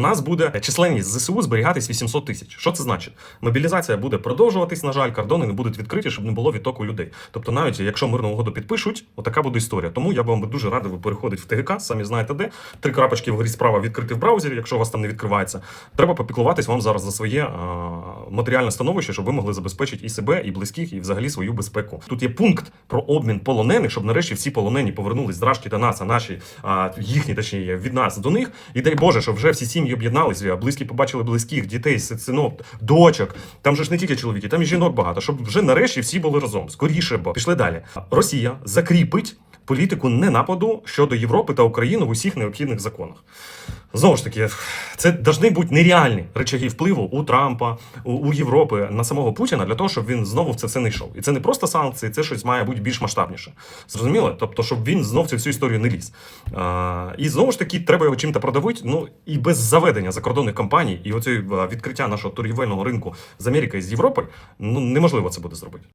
У нас буде численність ЗСУ зберігатись 800 тисяч. Що це значить? Мобілізація буде продовжуватись. На жаль, кордони не будуть відкриті, щоб не було відтоку людей. Тобто, навіть якщо мирну угоду підпишуть, отака буде історія. Тому я б вам дуже радив переходити в ТГК, самі знаєте де. Три крапочки вгорі справа відкрити в браузері, якщо у вас там не відкривається. Треба попіклуватись вам зараз за своє а, матеріальне становище, щоб ви могли забезпечити і себе, і близьких, і взагалі свою безпеку. Тут є пункт про обмін полонених, щоб нарешті всі полонені повернулись з до нас, а наші а, їхні, точніше, від нас до них. І дай Боже, щоб вже всі сім'ї об'єдналися, близькі побачили близьких, дітей, синок, дочок. Там же ж не тільки чоловіки, там і жінок багато, щоб вже нарешті всі були разом. Скоріше, бо пішли далі. Росія закріпить політику ненападу щодо Європи та України в усіх необхідних законах. Знову ж таки, це повинні бути нереальні речаги впливу у Трампа, у, у Європи на самого Путіна для того, щоб він знову в це все не йшов. І це не просто санкції, це щось має бути більш масштабніше. Зрозуміло? Тобто, щоб він знов цю всю історію не ліз. А, і знову ж таки, треба його чим-то продавити. Ну і без заведення закордонних компаній і оцього відкриття нашого торгівельного ринку з Америкою і з Європою, ну неможливо це буде зробити.